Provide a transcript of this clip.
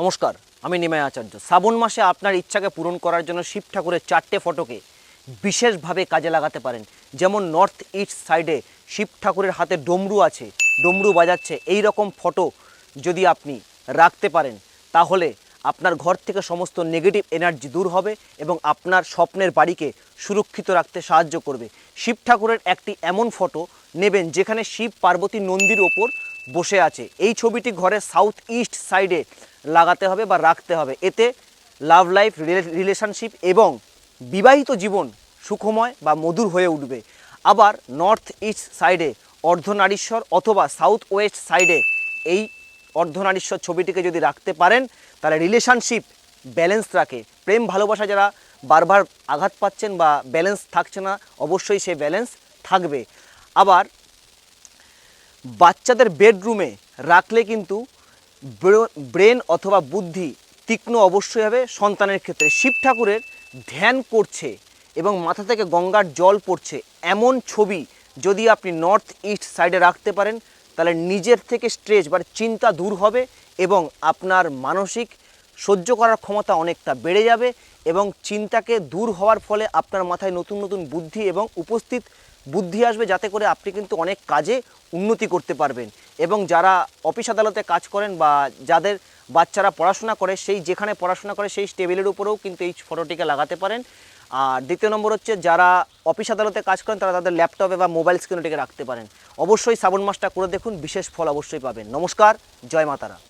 নমস্কার, আমি নিমাই আচার্য। শ্রাবণ মাসে আপনার ইচ্ছাকে পূরণ করার জন্য শিব ঠাকুরের চারটে ফটোকে বিশেষভাবে কাজে লাগাতে পারেন। যেমন নর্থ ইস্ট সাইডে শিব ঠাকুরের হাতে ডমরু আছে, ডমরু বাজাচ্ছে এই রকম ফটো যদি আপনি রাখতে পারেন, তাহলে আপনার ঘর থেকে সমস্ত নেগেটিভ এনার্জি দূর হবে এবং আপনার স্বপ্নের বাড়িকে সুরক্ষিত রাখতে সাহায্য করবে। শিব ঠাকুরের একটি এমন ফটো নেবেন যেখানে শিব পার্বতী নন্দীর ওপর বসে আছে। এই ছবিটি ঘরের সাউথ ইস্ট সাইডে লাগাতে হবে বা রাখতে হবে। এতে লাভ লাইফ রিলেশনশিপ এবং বিবাহিত জীবন সুখময় বা মধুর হয়ে উঠবে। আবার নর্থ ইস্ট সাইডে অর্ধনারীশ্বর অথবা সাউথ ওয়েস্ট সাইডে এই অর্ধনারীশ্বর ছবিটিকে যদি রাখতে পারেন, তাহলে রিলেশনশিপ ব্যালেন্স রাখে। প্রেম, ভালোবাসা যারা বারবার আঘাত পাচ্ছেন বা ব্যালেন্স থাকছে না, অবশ্যই সে ব্যালেন্স থাকবে। আবার বাচ্চাদের বেডরুমে রাখলে কিন্তু ব্রেন অথবা বুদ্ধি তীক্ষ্ণ অবশ্যই হবে সন্তানের ক্ষেত্রে। শিব ঠাকুরের ধ্যান করছে এবং মাথা থেকে গঙ্গার জল পড়ছে এমন ছবি যদি আপনি নর্থ ইস্ট সাইডে রাখতে পারেন, তাহলে নিজের থেকে স্ট্রেস বা চিন্তা দূর হবে এবং আপনার মানসিক সহ্য করার ক্ষমতা অনেকটা বেড়ে যাবে এবং চিন্তাকে দূর হওয়ার ফলে আপনার মাথায় নতুন নতুন বুদ্ধি এবং উপস্থিত বুদ্ধি আসবে, যাতে করে আপনি কিন্তু অনেক কাজে উন্নতি করতে পারবেন। এবং যারা অফিস আদালতে কাজ করেন বা যাদের বাচ্চারা পড়াশোনা করে, সেই যেখানে পড়াশোনা করে, সেই টেবিলের উপরেও কিন্তু এই ফটোটিকে লাগাতে পারেন। আর দ্বিতীয় নম্বর হচ্ছে, যারা অফিস আদালতে কাজ করেন, তারা তাদের ল্যাপটপে বা মোবাইল স্ক্রিনটিকে রাখতে পারেন। অবশ্যই শ্রাবণ মাসটা করে দেখুন, বিশেষ ফল অবশ্যই পাবেন। নমস্কার, জয় মাতারা।